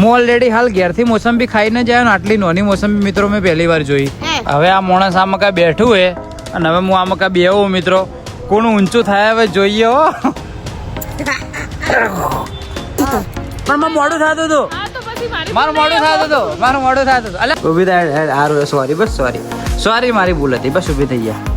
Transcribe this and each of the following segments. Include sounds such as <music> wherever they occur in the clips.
હું ઓલરેડી હાલ ઘેરથી મોસંબી ખાઈને જાય ને આટલી નોની મોસંબી મિત્રો મેં પહેલી વાર જોઈ. હવે આ માણસ આમાં કાંઈ બેઠું હે અને હવે હું આમાં કાંઈ બેવું મિત્રો. કોણ ઊંચું થાય હવે જોઈએ હો. પણ મારું મોડું થતું હતું. હા તો પછી મારી મારું મોડું થતું હતું મારું મોડું થતું હતું. અલે ઊભી થાય સારું સોરી બસ સોરી સોરી મારી ભૂલ હતી બસ ઊભી થઈ ગયા.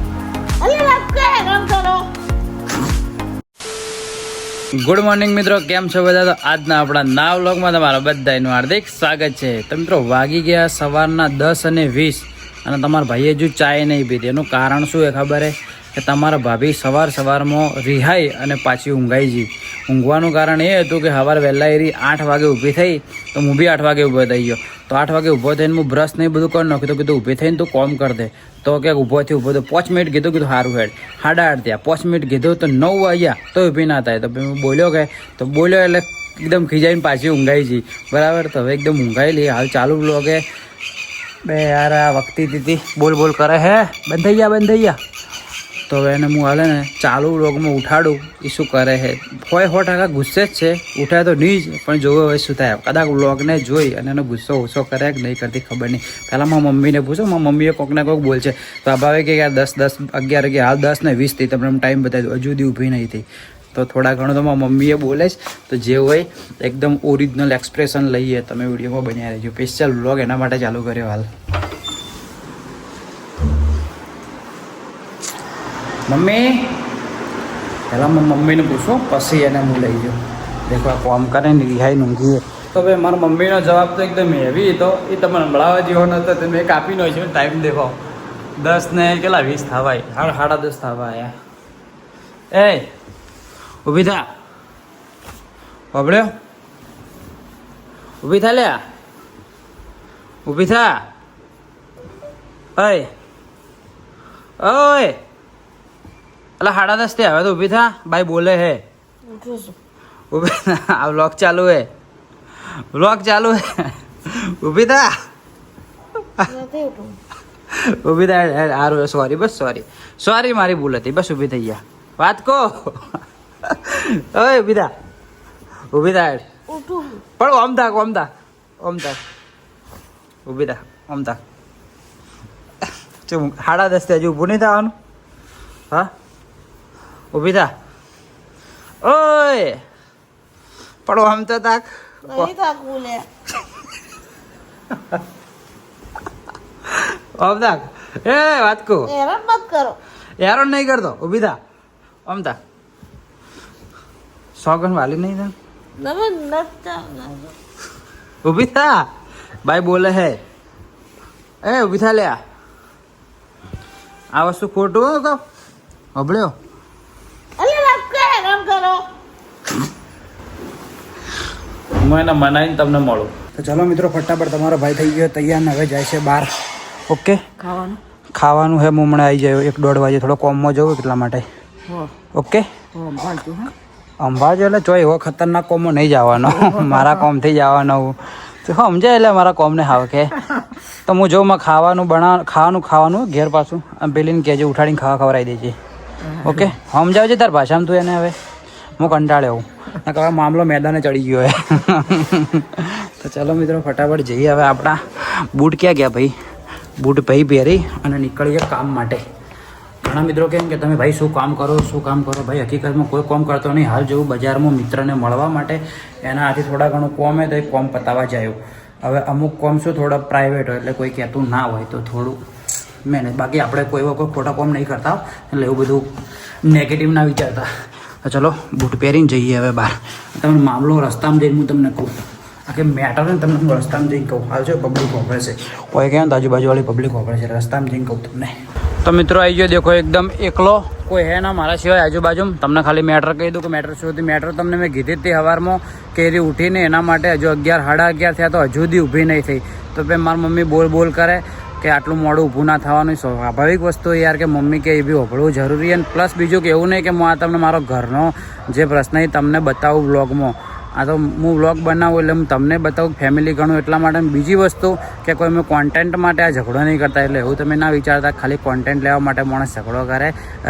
ગુડ મોર્નિંગ મિત્રો. કેમ છો બધા? તો આજના આપણા ના વ્લોગમાં તમારા બધાનું હાર્દિક સ્વાગત છે. તો મિત્રો, વાગી ગયા સવારના દસ અને વીસ અને તમારા ભાઈએ હજુ ચાય નહીં પીધી. એનું કારણ શું એ ખબર છે કે તમારા ભાભી સવાર સવારમાં રિહાઈ અને પાછી ઊંઘાઈ જઈ ઊંઘવાનું કારણ એ હતું કે સવાર વહેલા એરી આઠ વાગે ઊભી થઈ, તો હું બી આઠ વાગે ઊભો થઈ ગયો. તો આઠ વાગે ઊભો થઈને હું બ્રશ નહીં બધું કરી નાખ્યું, તો કીધું ઊભી થઈને તું કોમ કર દે. તો કે ઊભો થયો, ઊભો તો પાંચ મિનિટ કીધું કીધું સારું હેડ. સાડા આઠ થયા. પાંચ મિનિટ કીધું, તો નવ વાગ્યા, તો ઊભી ના થાય. તો બોલ્યો કે, તો બોલ્યો એટલે એકદમ ખીજાઈને પાછી ઊંઘાઈ જઈ બરાબર? તો હવે એકદમ ઊંઘાઈ હાલ ચાલુ બ્લોગે બે યાર, આ વખતી દીધી. બોલ બોલ કરે હે? બંધ થઈ ગયા, બંધ ગયા? તો હવે એને હું હાલે ને ચાલુ વ્લોગમાં ઉઠાડું એ શું કરે છે હોય સો ટકા ગુસ્સે જ છે. ઉઠાય તો નહીં જ, પણ જોવે હવે શું થાય. કદાચ વ્લોગને જોઈ અને એનો ગુસ્સો ઓછો કરે કે નહીં કરતી ખબર નહીં. પહેલાં મારા મમ્મીને પૂછો, મારા મમ્મીએ કોક ને કોક બોલશે. તો આ ભાવે કે યાર દસ દસ, અગિયાર અગિયાર, હાલ દસ ને વીસ થઈ તમને ટાઈમ બતાવી દઉં હજુ સુધી ઊભી નહીં થઈ. તો થોડા ઘણું તો મારા મમ્મીએ બોલે જ. તો જે હોય, એકદમ ઓરિજિનલ એક્સપ્રેશન લઈએ. તમે વિડીયોમાં બન્યા રહેજો. સ્પેશિયલ વ્લોગ એના માટે ચાલુ કર્યો હાલ. મમ્મી, પહેલાં મમ્મીને પૂછો, પછી એને હું લઈ જાઉં. દેખો, આ કોમ કરે ને, રિહાઈ ઊંઘીએ તો ભાઈ, મારા મમ્મીનો જવાબ તો એકદમ હેવી હતો. એ તમને હમણાં જેવો નહોતો, તો મેં કાપી નો છે ટાઈમ દેખો. દસ ને કેટલા? વીસ થવાય. સાડા સાડા દસ થવા આયા એ, ઊભી થા. પબડ્યો ઊભી થા લ્યા ઊભી થા. ઓય. ઓય. અલા સાડા દસથી હવે તો ઊભી થા. ભાઈ બોલે હે. ઊભી આ વ્લોગ ચાલુ હે. વ્લોગ ચાલુ હે. ઊભી થા. ઊભી થા. સારું સોરી બસ સોરી સોરી મારી ભૂલ હતી. બસ ઊભી થઈ ગયા. વાત કો. ઓય, ઊભી થા. ઊભી થા. પણ ઓમ થાક ઓમ થાક. ઓમ થાક. ઊભી થા. ઓમ થાક. સાડા દસ હજુ ઊભું નહીં થવાનું? હા? ઊભી થા. ઓય! પડો આમ તો તાક. આમ તાક. એ વાત કહું. યારો નહીં કરતો. ઊભી થા. આમ થા સોગન વાલી નહીં થા? ઊભી થા. ભાઈ બોલે હે. એ ઊભી થા લે આ વસ્તુ ખોટું હબળ્યો હું એને મનાવીને તમને મળું. તો ચલો મિત્રો ફટાફટ તમારો ભાઈ થઈ ગયો તૈયાર ને હવે જાય છે બહાર. ઓકે ખાવાનું? ખાવાનું હે હું હમણાં આવી જાય એક દોઢ વાગે થોડો કોમમાં જવું એટલા માટે. ઓકે અંબાજ એટલે ચોય એવો ખતરનાક કોમો નહીં જવાનો. <laughs> મારા કોમથી જવાનો હું. તો સમજાય એટલે મારા કોમને હાવ કે. તો હું જોઉં માં ખાવાનું બના ખાવાનું ખાવાનું ઘેર પાછું. આમ પેલીને કહેજે ઉઠાડીને ખાવા ખવડાવી દેજે. ઓકે સમજાવજે તાર ભાષામાં તું એને હવે. હું કંટાળ્યો હવે મામલો મેદાને ચડી ગયો તો ચાલો મિત્રો, ફટાફટ જઈએ હવે આપણા. બૂટ ક્યાં ગયા ભાઈ? બૂટ ભાઈ પહેરી અને નીકળીએ કામ માટે. ઘણા મિત્રો કેમ કે તમે ભાઈ શું કામ કરો, શું કામ કરો? ભાઈ, હકીકતમાં કોઈ કોમ કરતો નહીં. હાલ જેવું બજારમાં મિત્રને મળવા માટે એના હાથી થોડા ઘણું કોમ તો એ કોમ પતાવવા જાય હવે અમુક કોમ શું થોડા પ્રાઇવેટ હોય એટલે કોઈ કહેતું ના હોય તો થોડું મહેનત બાકી આપણે કોઈ વખત ખોટા કોમ નહીં કરતા એટલે એવું બધું નેગેટિવ ના વિચારતા. ચલો બૂટ પહેરીને જઈએ હવે બહાર. તમે મામલો રસ્તામાં જઈને હું તમને કહું. આખી મેટર ને તમને હું રસ્તામાં જઈને કહું. હાલ છે પબ્લિક વાપરે છે. કોઈ કહે ને આજુબાજુવાળી પબ્લિક વાપરે છે રસ્તામાં જઈને કહું તમને. તો મિત્રો આવી ગયો દેખો એકદમ એકલો. કોઈ હે ના મારા સિવાય આજુબાજુ. તમને ખાલી મેટર કહી દઉં કે મેટર શું હતી? મેટર તમને મેં કીધી હતી સવારમાં કે એરી ઉઠીને એના માટે હજુ અગિયાર સાડા અગિયાર થયા તો હજુ સુધી ઊભી નહીં થઈ. તો પછી મારી મમ્મી બોલ બોલ કરે. કે આટલું મોડું ઊભું ના થવાનું. સ્વાભાવિક વસ્તુ યાર કે મમ્મી કે એ બી હોભળવું જરૂરી અને પ્લસ બીજું કે એવું નહીં કે હું આ તમને મારો ઘરનો જે પ્રશ્ન એ તમને બતાવું બ્લોગમાં આ તો હું વ્લોગ બનાવું એટલે હું તમને બતાવું ફેમિલી ગણું એટલા માટે. બીજી વસ્તુ કે કોઈ મેં કોન્ટેન્ટ માટે આ ઝઘડો નહીં કરતા એટલે એવું તમે ના વિચારતા ખાલી કોન્ટેન્ટ લેવા માટે માણસ ઝઘડો કરે.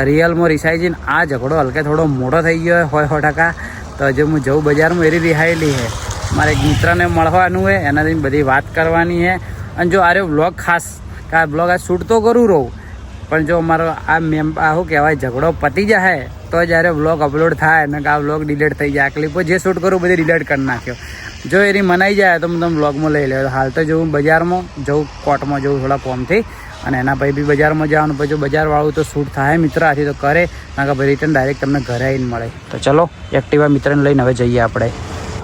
રિયલમાં રિસાઈ જઈને આ ઝઘડો હલકે થોડો મોટો થઈ ગયો હોય સો ટકા. તો હજુ હું જવું બજારમાં એરી રિહાયેલી છે. મારે એક મિત્રને મળવાનું છે, એનાથી બધી વાત કરવાની છે. અને જો આરે વ્લોગ ખાસ, કે આ વ્લોગ આ શૂટ તો કરું રહું, પણ જો મારો આ મેમ આ શું કહેવાય, ઝઘડો પતી જાય તો જ્યારે વ્લોગ અપલોડ થાય ને કે આ વ્લોગ ડિલીટ થઈ જાય. ક્લિપો જે શૂટ કરું બધી ડિલીટ કરી નાખ્યો. જો એની મનાઈ જાય, તો હું તમે વ્લોગમાં લઈ લેવા. હાલ તો જવું બજારમાં જવું કોર્ટમાં જવું થોડા ફોર્મથી અને એના પછી બી બજારમાં જવાનું, પછી બજારવાળું તો શૂટ થાય મિત્ર, આથી તો કરે ના કે ભાઈ રિટર્ન ડાયરેક્ટ તમને ઘરે આવીને મળે. તો ચલો એક્ટિવા મિત્રને લઈને હવે જઈએ આપણે.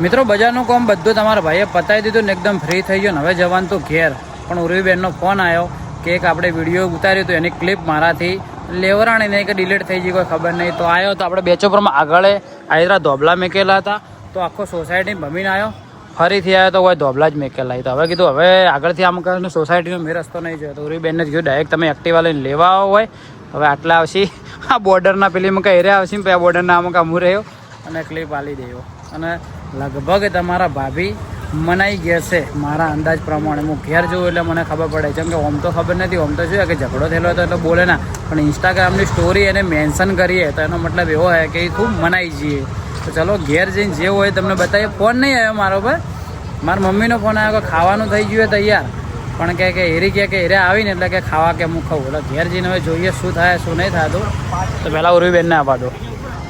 મિત્રો, બજારનું કામ બધું તમારા ભાઈએ પતાવી દીધું ને એકદમ ફ્રી થઈ ગયો ને હવે જવાનું તો ઘેર. પણ ઉર્વીબેનનો ફોન આવ્યો કે એક આપણે વીડિયો ઉતાર્યો હતો, એની ક્લિપ મારાથી. લેવરાણી નહીં કે ડિલીટ થઈ ગઈ, કોઈ ખબર નહીં. તો આવ્યો તો આપણે બેચોપરમાં આગળ આયરા ધોબલા મેકેલા હતા. તો આખો સોસાયટી ભમીને આવ્યો ફરીથી આવ્યો તો કોઈ ધોબલા જ મેકેલા. તો હવે કીધું, હવે આગળથી આમ કરીને સોસાયટીનો મેં રસ્તો નહીં જોયો. તો ઉર્વીબેનને કીધું ડાયરેક્ટ તમે એક્ટિવા લઈને લેવા આવો હોય હવે આટલા આવશી. આ બોર્ડરના પેલી કંઈ એરિયા આવશે આ બોર્ડરના અમુક કામું રહ્યો અને ક્લિપ આલી દેવો. અને લગભગ તમારા ભાભી મનાઈ ગયા છે. મારા અંદાજ પ્રમાણે હું ઘેર જોઉં એટલે મને ખબર પડે. કેમ કે ઓમ તો ખબર નથી, ઓમ તો શું કે ઝઘડો થયેલો હતો એટલે બોલે ના. પણ ઇન્સ્ટાગ્રામની સ્ટોરી એને મેન્શન કરીએ તો એનો મતલબ એવો હોય કે એ ખૂબ મનાઈ જઈએ. તો ચલો ઘેર જઈને જે હોય તમને બતાવીએ. ફોન નહીં આવ્યો મારો પર. મારા મમ્મીનો ફોન આવ્યો કે ખાવાનું થઈ ગયું તૈયાર. પણ કે કે એરી કે કે એરે આવીને એટલે કે ખાવા કે હું ખાઉં. એટલે ઘેર જઈને હવે જોઈએ શું થાય, શું નહીં થતું. તો પહેલાં ઉર્વીબેનને આપવા દો.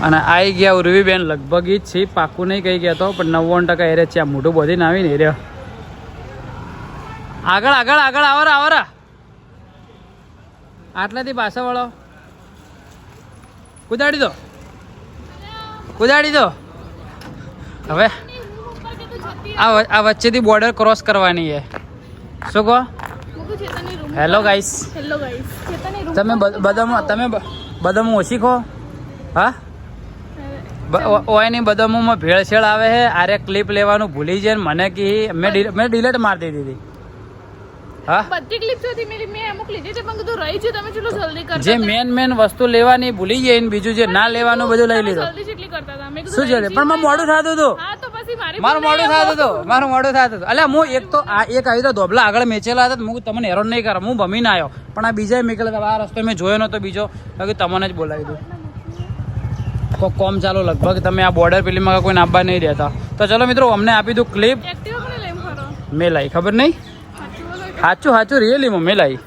અને આવી ગયા ઉર્વીબેન લગભગ ઈ જ છે પાકું નહીં કહી ગયા તો પણ નવ્વાણું ટકા એરે છે આ મોઢું બધીને આવીને એરે આગળ આગળ આગળ આવરા આવરા આટલાથી પાછા વળો. કુદાડી દો. કુદાડી દો. હવે આ વચ્ચેથી બોર્ડર ક્રોસ કરવાની છે. શું કહો? હેલો ગાઈસ હેલો ગાઈસ તમે બદામ તમે બદામ ઓછી ખો. હા? ઓયની બદામોમાં ભેળસેળ આવે છે. આરે ક્લિપ લેવાનું ભૂલી જાય ને મને કે મેં મેં ડિલેટ મારી દીધી હતી. હા? બધી ક્લિપ હતી મેરી મેં અમુક લીધી છે પણ કીધું રહી છે તમે ચલો જલ્દી કરતા જે મેન મેન વસ્તુ લેવાની ભૂલી જાય ને બીજું જે ના લેવાનું બધું લઈ લીધું. જલ્દી જેટલી કરતા હતા. મેં શું છે પણ મારું મોડું થાતું હતું. હા તો પછી મારી મારું મોડું થાતું હતું. મારું મોડું થતું હતું. અલ્યા હું એક તો આ એક આવી તો ધોબલા આગળ મેચેલા હતા તો હું તમને હેરાન નહીં કરું. હું ભમીને આવ્યો. પણ આ બીજા મેકેલા આ રસ્તો મેં જોયો નતો બીજો. બાકી તમને જ બોલાવી દઉં. કોઈ કોમ ચાલો. લગભગ તમે આ બોર્ડર પેલીમાં કોઈ આપવા નહીં રહેતા. તો ચલો મિત્રો અમને આપી દઉં ક્લિપ મેં લાવી ખબર નહીં? સાચું સાચું રિયલી મેં લાવી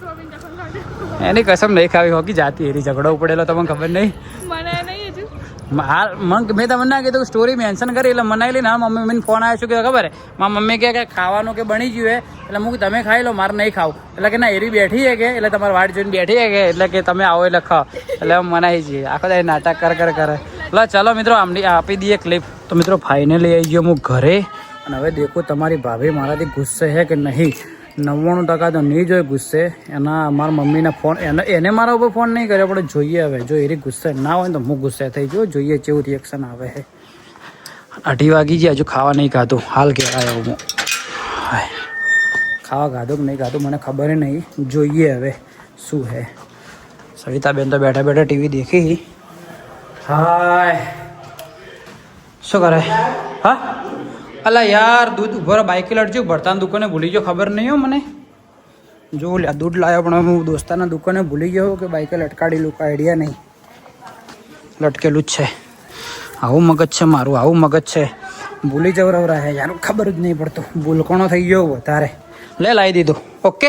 એની કસમ નહીં ખાવી હોકી જાતી એરી ઝઘડો ઉપડેલો તમને ખબર નહીં? મને હાલ મન મેં તમને ના કીધું સ્ટોરી મેન્શન કરી એટલે મનાઈ લઈને મમ્મી મને ફોન આવ્યો છું કે ખબર મારા મમ્મી કે ખાવાનું કે બની ગયું હે એટલે હું તમે ખાઈ લો મારે નહીં ખાવું. એટલે કે ના એરી બેઠી હે કે એટલે તમારે વાટ જોઈને બેઠી હે કે એટલે કે તમે આવો એટલે ખાઓ. એટલે મનાઈ જઈએ. આખો દાય નાટક કર કર કરે. લો, ચાલો મિત્રો, આમની આપી દઈએ ક્લિપ તો મિત્રો ફાઇનલી આવી ગયો હું ઘરે. અને હવે દેખો તમારી ભાભી મારાથી ગુસ્સે છે કે નહીં? નવ્વાણું ટકા તો નહીં જોઈ ગુસ્સે. એના, મારા મમ્મીના ફોન એને એને મારા ઉપર ફોન નહીં કર્યો, પણ જોઈએ હવે. જો એ ગુસ્સે ના હોય તો હું ગુસ્સે થઈ ગયો. જોઈએ કેવું રિએક્શન આવે છે અઢી વાગી ગયા, હજુ ખાવા નહીં ખાધું. હાલ કહેવાય હું. ખાવા ખાધું કે નહીં ખાધું, મને ખબર નહીં. જોઈએ હવે શું હે. સવિતાબેન તો બેઠા બેઠા ટીવી દેખી. હાય. શું કરે? હા? અલા યાર, દૂધ ઊભો બાઇક લડજો ભરતાની દુકાને ભૂલી ગયો, ખબર નહીં હો મને. જો લ્યા દૂધ લાવ્યો પણ હું દોસ્તાના દુકાને ભૂલી ગયો કે બાઇકે લટકાડેલું કાંઈ આઈડિયા નહીં. લટકેલું જ છે. આવું મગજ છે મારું, આવું મગજ છે. ભૂલી જવરવરા હે યાર, ખબર જ નહીં પડતું. ભૂલકોણો થઈ ગયો વધારે. લે, લાવી દીધું. ઓકે.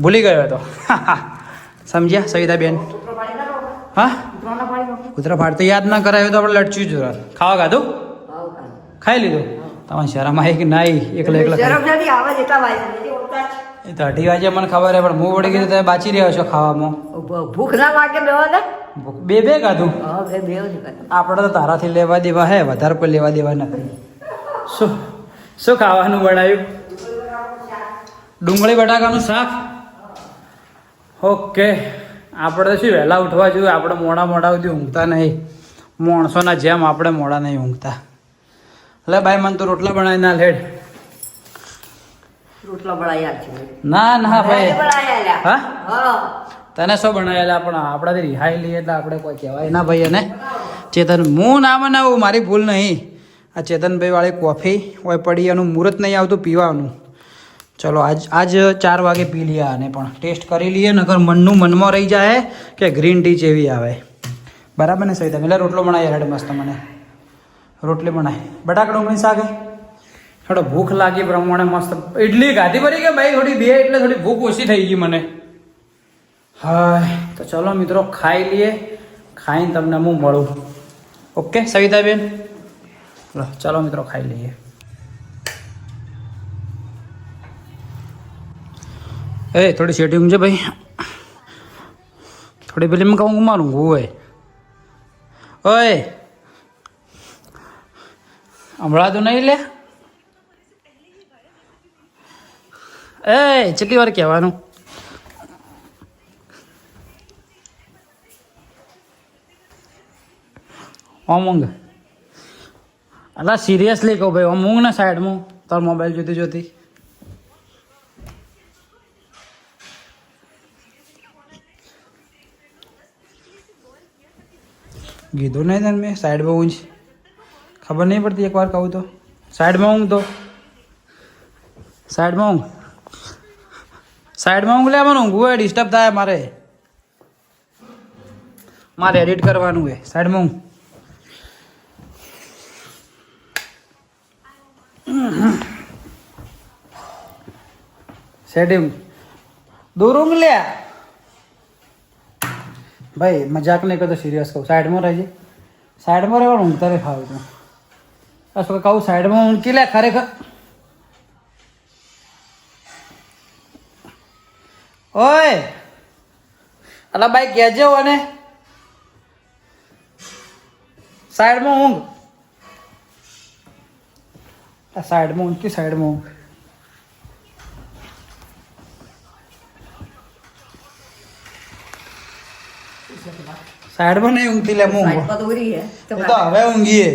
ભૂલી ગયો તો. <laughs> સમજ્યા, સવિતાબેન? હા? કૂતરા ફાડતો યાદ ના કરાયો તો આપણે લટચ્યું જ. ખાવા ખાધું? ખાઈ લીધું? તમારે શરમ આવી કે નાઈ એકલા એકલા. એ તો અઢી વાગે મને ખબર હે પણ હું વળી ગયું તમે બાચી રહ્યા છો ખાવામાં. ભૂખ ના લાગે બે બે ખાધું? કરે. આપણે તો તારાથી લેવા દેવા હે વધારે કોઈ લેવા દેવા નથી. શું શું ખાવાનું બનાવ્યું? ડુંગળી બટાકાનું શાક? ઓકે. આપણે શું વહેલા ઉઠવા જોઈએ? આપણે મોડા મોડા સુધી ઊંઘતા નહીં. માણસોના જેમ આપણે મોડા નહીં ઊંઘતા. એટલે ભાઈ મને તો રોટલા બનાવી ના લેડ રોટલા બનાવ્યા છે ના ના ભાઈ. હા? હા. તને શું બનાવેલા? પણ આપણાથી રિહાઈ લઈએ એટલે આપણે કોઈ કહેવાય ના ભાઈ એને. ચેતન હું ના બનાવું મારી ભૂલ નહીં. આ ચેતનભાઈ વાળી કોફી હોય પડી એનું મુહૂર્ત નહીં આવતું પીવાનું. ચલો, આજ આજ ચાર વાગે પી લઈએ આને પણ. ટેસ્ટ કરી લઈએ નગર મનનું મનમાં રહી જાય કે ગ્રીન ટી જેવી આવે. બરાબર ને સવિતા? એટલે રોટલો બનાવી હેડ મસ્ત મને. રોટલી બનાવી બટાકા ડુંગળી શાક થોડો ભૂખ લાગી પ્રમાણે મસ્ત. ઇડલી ગાધી પડી કે ભાઈ? થોડી બે, એટલે થોડી ભૂખ ઓછી થઈ ગઈ મને. હા તો ચલો મિત્રો, ખાઈ લઈએ. ખાઈને તમને હું મળું. ઓકે, સવિતાબેન? ચાલો મિત્રો, ખાઈ લઈએ. એ, થોડી સેટિંગ છે ભાઈ. થોડી મેં કહું મારું હોય. ઓય. હમણાં તો નહીં લે. એ, કેટલી વાર કહેવાનું? ઓમ અલા સિરિયસલી કહું ભાઈ ના ને સાઈડમાં તાર મોબાઈલ જોતી જોતી. કીધું નહીં તને મેં? સાઈડમાં ઊંઘ ખબર નહીં પડતી એકવાર કહું તો. સાઈડમાં ઊંઘ તો. સાઈડમાં ઊંઘ. સાઈડમાં ઊંઘ લે, મને ઊંઘવું હોય ડિસ્ટર્બ થાય મારે મારે એડિટ કરવાનું હોય સાઈડમાં ઊંઘ. સેટિંગ દૂર ઊંઘ લે. ભાઈ, મજાક નહીં કરતો સિરિયસ કહું. સાઈડમાં રહેજે. સાઈડમાં રહેવાનું ઊંઘતા રે ખાવ તું. બસ કહું સાઈડમાં ઊંઘી લે ખરેખર? ઓય! અલા ભાઈ કહેજો અને. સાઈડમાં ઊંઘ. સાઈડમાં ઊંઘ સાઈડમાં ઊંઘ? સાઈડમાં નહીં ઊંઘતી લે ઊંઘું. તો હવે ઊંઘીએ.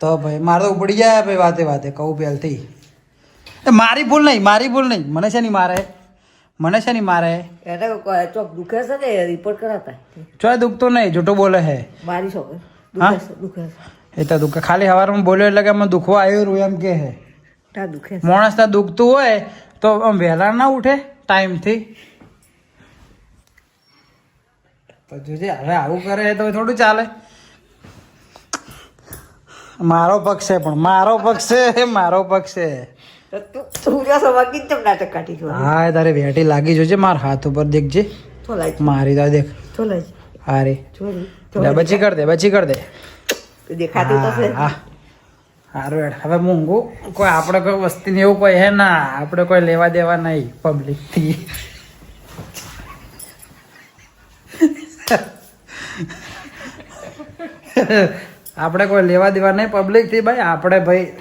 તો ભાઈ મારે તો ઉપડી જાય ભાઈ વાતે વાતે કહું પહેલથી. એ મારી ભૂલ નહીં મારી ભૂલ નહીં. મને છે નહીં મારે. મને છે નહીં મારે. ચોક દુખે છે કે રિપોર્ટ કરાતા? ચોય દુખતો નહીં જૂઠો બોલે હે મારી છોકરી હા? દુખે છે. એ તો દુખે. ખાલી હવારમાં બોલ્યો એટલે કે મને દુખવા આવ્યું રહ્યું એમ કે હે માણસ દુખતું હોય તો આમ વહેલા ના ઉઠે ટાઈમથી તો જોજે હવે આવું કરે તો થોડું ચાલે. મારો પક્ષ છે પણ મારો પક્ષ છે મારો પક્ષ છે. હા તારે વેટી લાગી જોજે મારા હાથ ઉપર દેખજે મારી તો દેખ. હારે. બચી કર દે બચી કર દે. દેખાતું તો હા સારું હેડ. હવે મોંઘું કોઈ આપણે કોઈ વસ્તીને એવું કોઈ હે ના. આપણે કોઈ લેવા દેવા નહીં પબ્લિકથી આપણે કોઈ લેવા દેવા નહીં પબ્લિકથી ભાઈ, આપણે ભાઈ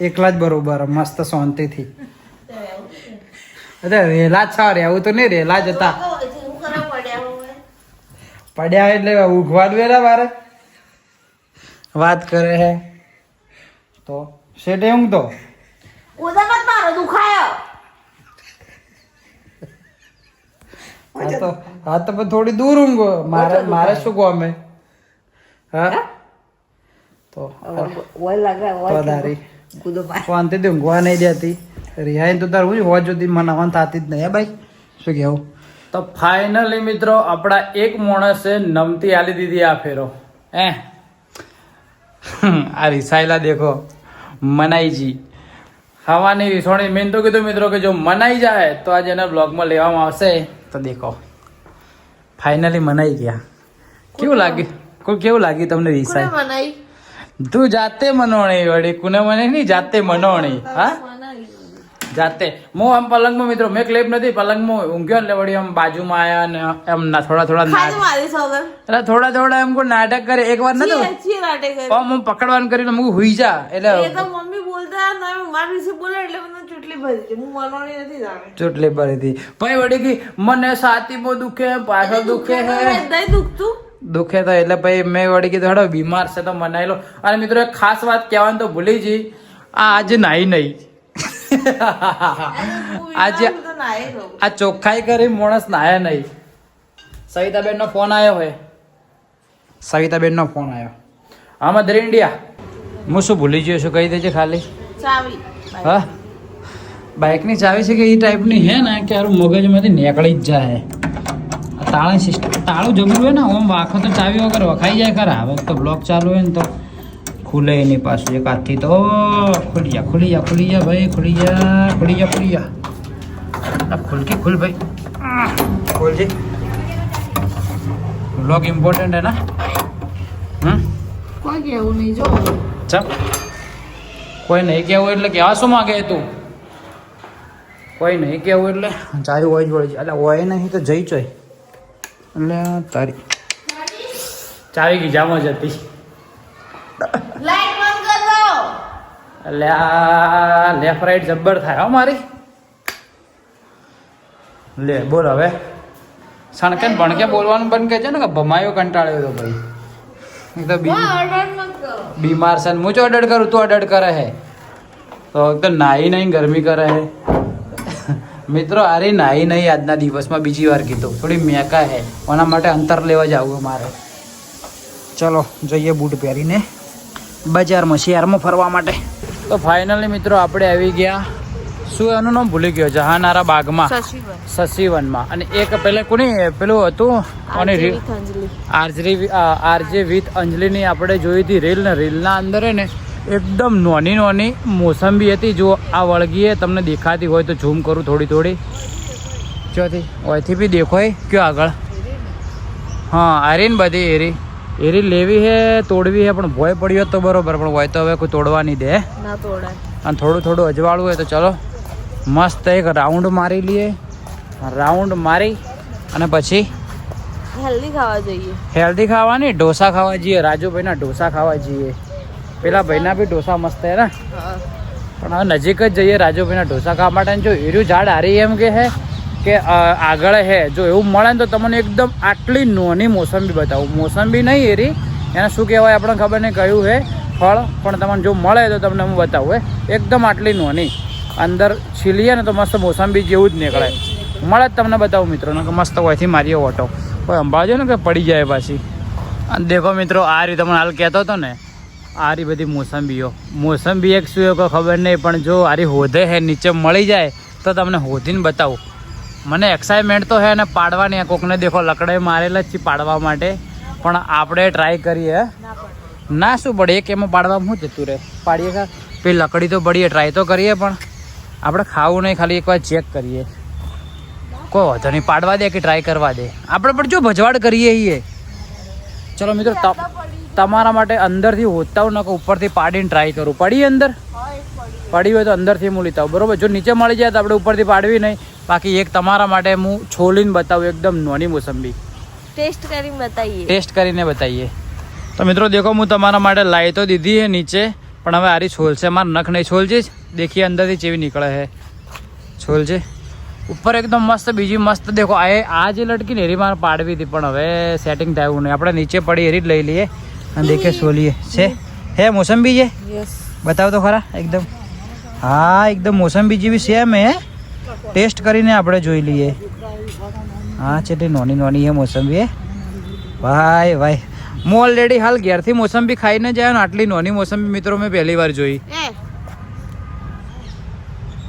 એકલા જ બરોબર, મસ્ત શાંતિથી. અરે રેલા જ છો, રહેવું તો નહીં રેલા જ હતા. પડ્યા એટલે ઉઘવાનું વેલા મારે વાત કરે હે. તો, શેઠે ઊંઘતો ઉદામત મારો દુખાયો હા તો હા તો પણ થોડી દૂર ઊંઘો. મારે મારે શું ગમે? હા? તો ઓય લાગે તો ઓય દારી કૂદો માર. શાંતિથી ઊંઘવા નહીં દેતી. રિહાઈ તો તાર હું હોવા જોતી મનાવવાનું થતી જ નહીં હે ભાઈ? શું કહેવું તો ફાઇનલી મિત્રો આપણા એક માણસે નમતી આલી દીધી આ ફેરો. હે? આ રિસાયલા દેખો મનાઈજી. ખાવાની રિસોણી મેન તો કીધું મિત્રો કે જો મનાઈ જાય તો આજે એના બ્લોગમાં લેવામાં આવશે. તો દેખો. ફાઇનલી મનાઈ ગયા. કેવું લાગ્યું? કોઈ કેવું લાગ્યું તમને રિસાઈ? તું જાતે મનોણી વળી કુને મને નહીં જાતે મનોણી હા? જાતે. હું આમ પલંગમાં મિત્રો મેં ક્લિપ નથી પલંગમાં ઊંઘ્યો એટલે વળી આમ બાજુમાં આયા ને એમ ના થોડા થોડા એટલે થોડા થોડા એમ કોઈ નાટક કરે એક વાર નતું? આમ હું પકડવાનું કરીને મું હુઈ જા એટલે મમ્મી બોલતા હતા વિશે બોલે એટલે મને ચૂંટલી ભરી છે હું મનોની નથી જાણે. ચોટલી ભરી હતી. પછી વળી કી મને છાતીમાં દુખે પાછળ દુખે હે. દુખતું. દુખે તો એટલે ભાઈ મેં વળી કીધું હેડો બીમાર છે તો મનાઈ લો. અને મિત્રો એક ખાસ વાત કહેવાનું તો ભૂલી જઈ. આ આજે નાઈ નહીં આજે આ ચોખ્ખાઈ કરી માણસ નાયા નહીં. સવિતાબેન નો ફોન આવ્યો હોય સવિતાબેન નો ફોન આવ્યો હા મધર ઇન્ડિયા. હું શું ભૂલી ગયો છું કહી દેજે ખાલી? ચાવી. હા? બાઇકની ચાવી છે કે એ ટાઈપની? હે ને કે હારું મગજમાંથી નીકળી જ જાય. તાળા સિસ્ટમ તાળું જબરું હોય ને આમ વાખો તો ચાવી વગર વખાઈ જાય ખરા. હવે તો બ્લોક ચાલુ હોય ને તો. ખુલે એની પાછું એક હાથથી તો ખુલી જા ખુલી જા ખુલી જા ભાઈ ખુલી જા ખુલી જા ખુલી જા આ ખુલ કે ખુલ ભાઈ આહ, ખોલ જે લોક ઇમ્પોર્ટન્ટ હે ના હમ કોઈ કેવું નહીં જો ચમ કોઈ નહીં કેવું એટલે કે આ શું માગે તું કોઈ નહીં કેવું એટલે ચાવી હોય જ વળી એટલે હોય નહીં તો જઈ ચોય એટલે તારી ચાવી જ જતી લાઈટ બંધ કર દો. એટલે આ લેફ્ટ રાઈટ જબ્બર થાય હો મારી. લે બોલ હવે. સણકે ભણકે બોલવાનું બંધ છે ને કે ભમાયો કંટાળ્યો તો ભાઈ. તો ઓર્ડર બીમાર છે હું જો અડડ કરું તું અડડ કરે હે. તો એકદમ નાહી નહીં ગરમી કરે હે. મિત્રો અરે નાહી નહીં આજના દિવસમાં બીજી વાર કીધું. થોડી મેકા હે. એના માટે અંતર લેવા જવું મારે ચલો જઈએ બૂટ પહેરીને. બજારમાં શહેરમાં ફરવા માટે. તો ફાઇનલી મિત્રો આપણે આવી ગયા. શું એનું નામ ભૂલી ગયો? જહાનારા બાગમાં. સસીવનમાં અને એક પેલા કોની પેલું હતું? અને આરજે આરજે વિથ અંજલિની આપણે જોઈ હતી રીલ ને રીલના અંદર હે ને એકદમ નોની નાની મોસંબી હતી. જો આ વળગીએ તમને દેખાતી હોય તો ઝૂમ કરું થોડી થોડી. ચોથી ઓયથી બી દેખાય કયો આગળ? હા આરીન બધી એરી. એરી લેવી હે તોડવી હે પણ ભોય પડ્યો તો બરોબર પણ હોય તો હવે કોઈ તોડવા નહીં દે. ના તોડે અને થોડું થોડું અજવાળું હોય તો ચલો મસ્ત એક રાઉન્ડ મારી લઈએ. રાઉન્ડ મારી અને પછી હેલ્ધી ખાવા જોઈએ. હેલ્ધી ખાવાની ઢોસા ખાવા જઈએ. રાજુભાઈના ઢોસા ખાવા જઈએ. પેલા ભાઈના બી ઢોસા મસ્ત હે ને. પણ હવે નજીક જ જઈએ રાજુભાઈના ઢોસા ખાવા માટે. જો એર્યું ઝાડ હારી એમ કે હે કે આગળ હે. જો એવું મળે ને તો તમને એકદમ આટલી નોની મોસંબી બતાવું. મોસંબી નહીં એરી. એને શું કહેવાય આપણને ખબર નહીં કયું હે? ફળ. પણ તમને જો મળે તો તમને હું બતાવું હે. એકદમ આટલી નોની. અંદર છીલીએ ને તો મસ્ત મોસંબી જેવું જ નીકળે. મળે જ તમને બતાવું મિત્રોને કે મસ્ત હોયથી મારીએ ઓટો. કોઈ અંબાજો ને કે પડી જાય પાછી? અને દેખો મિત્રો, આ રીતે તમને હાલ કહેતો હતો ને આ રી બધી મોસંબીઓ. મોસંબી એક શું ખબર નહીં, પણ જો આરી હોધે હે, નીચે મળી જાય, તો તમને હોધીને બતાવું. મને એક્સાઇટમેન્ટ તો હે ને પાડવાની કોકને દેખો લકડે મારેલા જ છે પાડવા માટે. પણ આપણે ટ્રાય કરીએ. ના શું પડે, એક એમાં પાડવામાં શું જતું રહે? પાડીએ કા? પેલી લકડી તો પડીએ ટ્રાય તો કરીએ પણ આપણે ખાવું નહીં, ખાલી એકવાર ચેક કરીએ. કોઈ વાંધો નહીં, પાડવા દે કે ટ્રાય કરવા દે? આપણે પણ જો ભજવાડ કરીએ છીએ ચલો મિત્રો તમ- તમારા માટે અંદરથી હોતા નકો ઉપરથી પાડીને ટ્રાય કરું. પડી અંદર? પડી હોય તો અંદરથી હું લીતા આવું. બરોબર? જો નીચે મળી જાય તો આપણે ઉપરથી પાડવી નહીં. બાકી એક તમારા માટે હું છોલીને બતાવું એકદમ નાની મોસંબી. ટેસ્ટ કરીને બતાવીએ. ટેસ્ટ કરીને બતાવીએ. તો મિત્રો દેખો હું તમારા માટે લાઈ તો દીધી છે નીચે પણ હવે આરી છોલશે મારા નખ નહીં છોલજે. જ દેખીએ અંદરથી ચેવી નીકળે છે છોલજે. ઉપર એકદમ મસ્ત બીજી મસ્ત દેખો આ એ- આ જે લટકી ને એરી મારે પાડવી હતી પણ હવે સેટિંગ થયું નહીં. આપણે નીચે પડી એરી જ લઈ લઈએ. અને દેખે છોલીએ. છે? હે મોસંબી છે? યસ બતાવો તો ખરા એકદમ. હા એકદમ મોસંબી જેવી સેમ હે. ટેસ્ટ કરીને આપણે જોઈ લઈએ. હા છે નોની નોની હે મોસંબી હે. ભાઈ ભાઈ. હું ઓલરેડી હાલ ઘેરથી મોસંબી ખાઈને જાય ને આટલી નાની મોસંબી મિત્રો મેં પહેલી વાર જોઈ.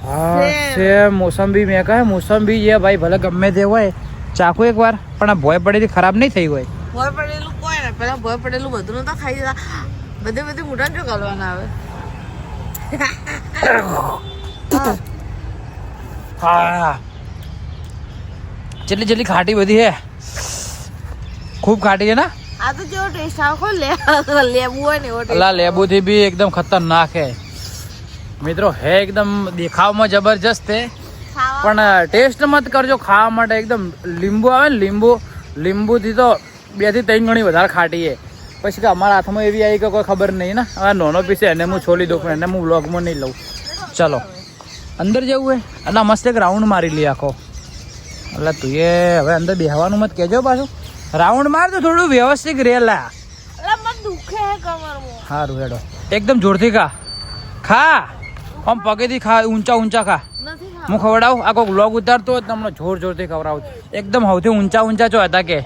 હા છે મોસંબી મેં કહે મોસંબી છે ભાઈ ભલે ગમે તે હોય. ચાખું એકવાર પણ આ ભોય પડેલી ખરાબ નહીં થઈ હોય. ભોય પડેલું કોઈ ને પેલા ભોય પડેલું બધું નતા ખાઈ બધે બધી મોટા જો કરવાના આવે હા. જેટલી જેટલી ખાટી બધી હે. ખૂબ ખાટી છે ને? આ તો જેવો ટેસ્ટ આવે કોઈ હોય ને એવો ટેસ્ટ અલા લેબુથી બી એકદમ ખતરનાક હે. મિત્રો હે એકદમ દેખાવમાં જબરજસ્ત હે. પણ ટેસ્ટ મત કરજો ખાવા માટે એકદમ લીંબુ આવે ને લીંબુ લીંબુથી તો બેથી ત્રણ ગણી વધારે ખાટી હે. પછી કે અમારા હાથમાં એવી આવી કે કોઈ ખબર નહીં ને? હવે નોનો પીસે એને હું છોલી દઉં પણ એને હું બ્લોગમાં નહીં લઉં. ચલો. અંદર જવું હે? એટલે મસ્ત એક રાઉન્ડ મારી લઈએ આખો. એટલે તું એ હવે અંદર બેહવાનું મત કહેજો પાછું. રાઉન્ડ માર તો થોડું વ્યવસ્થિત રેલા મને દુખે સારું હેડો. એકદમ જોરથી ખા. ખા. આમ પગેથી ખા ઊંચા ઊંચા ખા. હું ખવડાવું? આ કોઈ વ્લોગ ઉતારતો હોય તમને જોર જોરથી ખવડાવું. એકદમ સૌથી ઊંચા ઊંચા ચો હતા કે.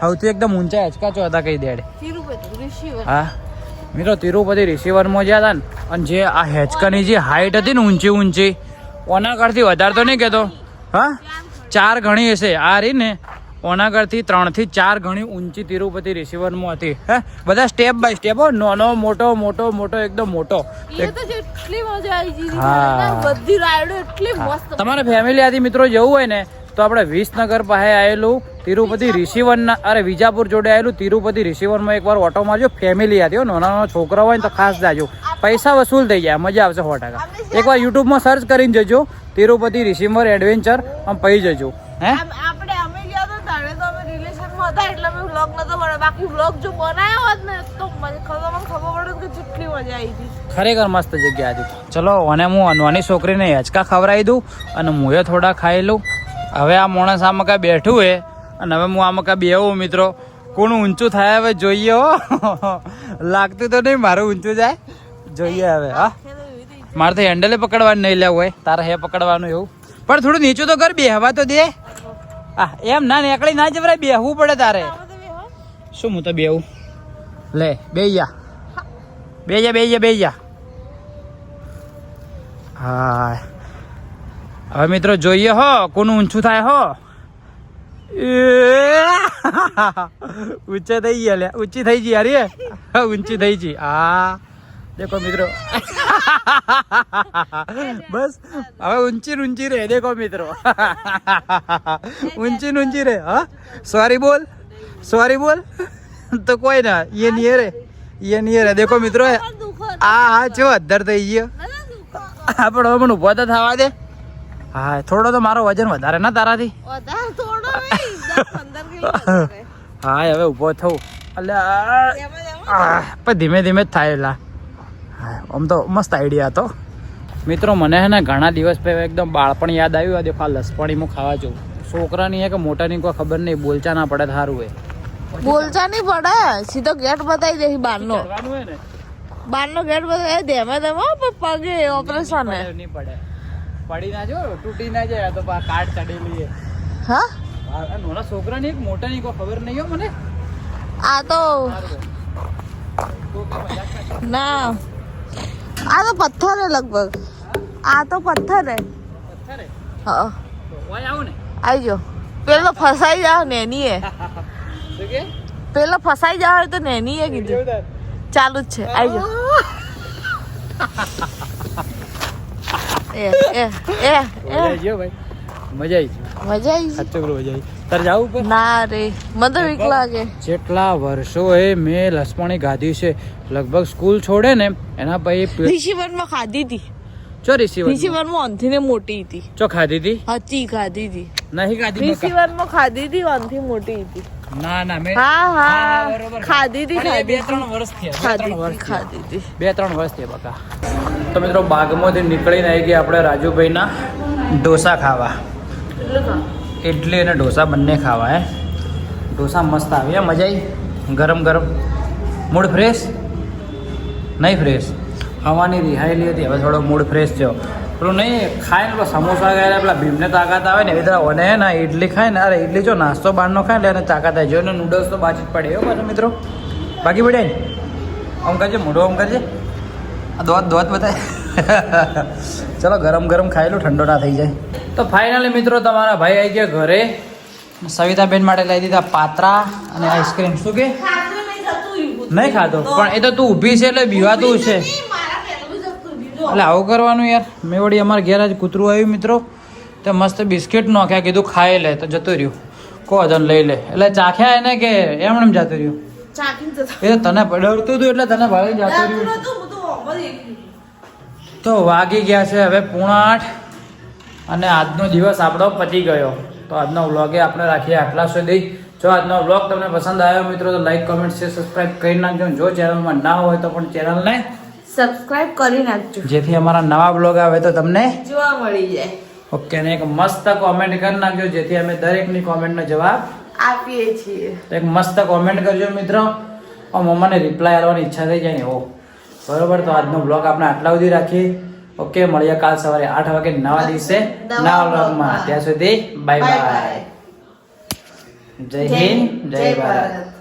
સૌથી એકદમ ઊંચા હેચકા ચો હતા કઈ દેડે. હા? મિત્રો તિરુપતિ રિસીવરમાં જ્યાં હતા ને અને જે આ હેચકાની જે હાઈટ હતી ને ઊંચી ઊંચી ઓના કરતી વધારે તો નહીં કહેતો. હા? ચાર ગણી હશે. આ રહી ને ઓના કરતી ત્રણથી ચાર ગણી ઊંચી તિરુપતિ રિસીવરમાં હતી. હે? બધા સ્ટેપ બાય સ્ટેપ હો. નાનો મોટો મોટો મોટો એકદમ મોટો. તમારે ફેમિલી આથી મિત્રો જવું હોય ને તો આપણે વિસનગર પાસે આવેલું તિરુપતિ રિસીવરના અરે વિજાપુર જોડે આવેલું તિરુપતિ રિસીવરમાં એકવાર ઓટો મારજો ફેમિલી હતી નાના નાના છોકરા હોય ને તો ખાસ જાજો. પૈસા વસૂલ થઈ જાય મજા આવશે સો ટકા. એકવાર યુટ્યુબમાં સર્ચ કરીને જજો તિરુપતિ રિસીવર એડવેન્ચર આમ પહી જજો. હે? આપણે અમે ગયા તો તારે તો અમે રિલેશનમાં હતા એટલે અમે વ્લોગ નતો બનાવ્યો. બાકી વ્લોગ જો બનાવ્યો હોત ને તો મને ખબર ખબર પડે કે કેટલી મજા આવી હતી. ખરેખર મસ્ત જગ્યા હતી. ચલો અને હું નાની છોકરીને હેચકા ખવડાવી દઉં અને મુએ થોડા ખાઈ લઉં. હવે આ માણસ આમાં કાંઈ બેઠું હે. અને હવે હું આમાં કાંઈ બેવું મિત્રો. કોણ ઊંચું થાય હવે જોઈએ, હો. લાગતું તો નહીં મારું ઊંચું જાય. જોઈએ હવે, હા. મારે તો હેન્ડલે પકડવાનું નહીં લેવું હોય. તારે હે પકડવાનું એવું. પણ થોડું નીચું તો કર, બેહવા તો દે. આ એમ ના નીકળી ના જવરાય બેહવું પડે તારે. શું હું તો બેહું? લે બે જા બે જા બે જા બે જા હા હવે મિત્રો, જોઈએ, હો. કોનું ઊંચું થાય, હો! <laughs> ઊંચે થઈ ગયા લે ઊંચી થઈ ગઈ અરે <laughs> ઊંચી થઈ ગઈ. આ. દેખો મિત્રો. <laughs> બસ. હવે ઊંચી ઊંચી રે દેખો મિત્રો. ઊંચી ઊંચી રે હા? સોરી બોલ. સોરી બોલ. તો કોઈ ના એ નિયર રે એ નિયર રે દેખો મિત્રો આ હા છો અધર થઈ ગયો. આપણે હમણાં ઊભો તો થવા દે. હા થોડો તો મારો વજન વધારે ના તારાથી. હા હવે ઊભો થવું એટલે એમાં એમાં પણ ધીમે ધીમે જ થાય એલા આમ તો મસ્ત આઈડિયા હતો. મિત્રો મને હે ને ઘણા દિવસ પહેલાં એકદમ બાળપણ યાદ આવ્યું. આ દેખો લસપણી હું ખાવા જઉં. છોકરાની હે કે મોટાની કોઈ ખબર નહીં બોલચા ના પડે સારું એ બોલચા નહીં પડે સીધો ગેટ બતાવી દે બહારનો બારનો ગેટ બતાવી દે ધેમે હો, પણ પગે ઓપરેશન. નહીં પડે. પડી ના જો તૂટી ના જાય તો કાટ ચડેલી હે? હા નોના છોકરા છોકરાની એક મોટાની કોઈ ખબર નહીં હો મને. આ તો ના. આ તો પથ્થર હે લગભગ. આ તો પથ્થર હે. પથ્થર હે? હા. આવો ને. આવજો પેલો ફસાઈ જાવ નેની હે પેલો ફસાઈ જાવ તો નેની હે કીધું. ચાલુ જ છે. આવી જાઓ એ એ એ એ. ભાઈ? મજા આવી મજા આવી સાચો મજા આવી તારે જાવું ઉપર ના રે મને તો લાગે. જેટલા વર્ષોએ મેં લસપણી ગાધી છે લગભગ સ્કૂલ છોડે ને એના પછી રિશીવરમાં ખાધી હતી. ચો રિસીવર રિશીવરમાં અંથી ને મોટી હતી. ચો ખાધી હતી? હતી ખાધી હતી. નહીં ખાધી બકા. રિશીવરમાં ખાધી હતી અંથી મોટી હતી. ના ના મેં હા હા, ખાધી હતી ખાધી બે ત્રણ વર્ષ થયા ખાધી વર્ષ ખાધી હતી બે ત્રણ વર્ષ થયા બકા. તો મિત્રો બાગમાંથી નીકળીને આવી ગયા આપણે રાજુભાઈના ઢોસા ખાવા. ઇડલી અને ઢોસા બંને ખાવા હે. ઢોસા મસ્ત આવ્યા મજા આવી ગરમ ગરમ. Mood fresh? નહીં ફ્રેશ? હવાની રિહાયેલી હતી હવે થોડો મૂડ ફ્રેશ થયો. પેલું નહીં ખાય ને પેલો સમોસા ખાય પેલા ભીમને તાકાત આવે ને એવી રીતે ઓને ના ઇડલી ખાય ને અરે ઇડલી જો નાસ્તો બહારનો ખાય એટલે એને તાકાત આવે જો ને નૂડલ્સ તો બાજુ જ પડે એવું પાછું મિત્રો. બાકી પડે ને આમ કરજે મોઢો આમ કરજે. આ દોત દોત બતાય <laughs> ચલો ગરમ ગરમ ખાઈ લો ઠંડો ના થઈ જાય. તો ફાઇનલી મિત્રો તમારા ભાઈ આવી ગયા ઘરે. સવિતાબેન માટે લઈ દીધા પાત્રા અને આઈસ્ક્રીમ શું કે? નહીં ખાતો પણ એ તો તું ઊભી છે એટલે બીવાતું છે. એટલે આવું કરવાનું યાર. મેં વળી અમારા ઘેર આજ કૂતરું આવ્યું મિત્રો. તે મસ્ત બિસ્કિટ નાખ્યા કીધું ખાઈ લે. તો જતું રહ્યું. કો જન લઈ લે. એટલે ચાખ્યા એને કે એમ એમ જતું રહ્યું? એ તને ડરતું હતું એટલે તને ભાઈ જતું રહ્યું. તો વાગી ગયા છે હવે પૂણા આઠ અને આજનો દિવસ આપણો પતી ગયો. તો આજનો વ્લોગે આપણે રાખીએ આટલા સુધી. જો આજનો વ્લોગ તમને પસંદ આવ્યો મિત્રો તો લાઈક કમેન્ટ શેર સબસ્ક્રાઈબ કરી નાખજો. જો ચેનલમાં ના હોય તો પણ ચેનલને સબસ્ક્રાઇબ કરી નાખજો. જેથી અમારા નવા બ્લોગ આવે તો તમને જોવા મળી જાય. ઓકે ને એક મસ્ત કોમેન્ટ કરી નાખજો જેથી અમે દરેકની કોમેન્ટનો જવાબ આપીએ છીએ. તો એક મસ્ત કોમેન્ટ કરજો મિત્રો. મમ્માને રિપ્લાય આવવાની ઈચ્છા થઈ જાય ને એવો બરોબર તો આજનો બ્લોગ આપણે આટલા સુધી રાખીએ. ઓકે મળીએ કાલ સવારે આઠ વાગે નવા દિવસે નવા બ્લોગમાં ત્યાં સુધી બાય બાય જય હિન્દ જય ભારત.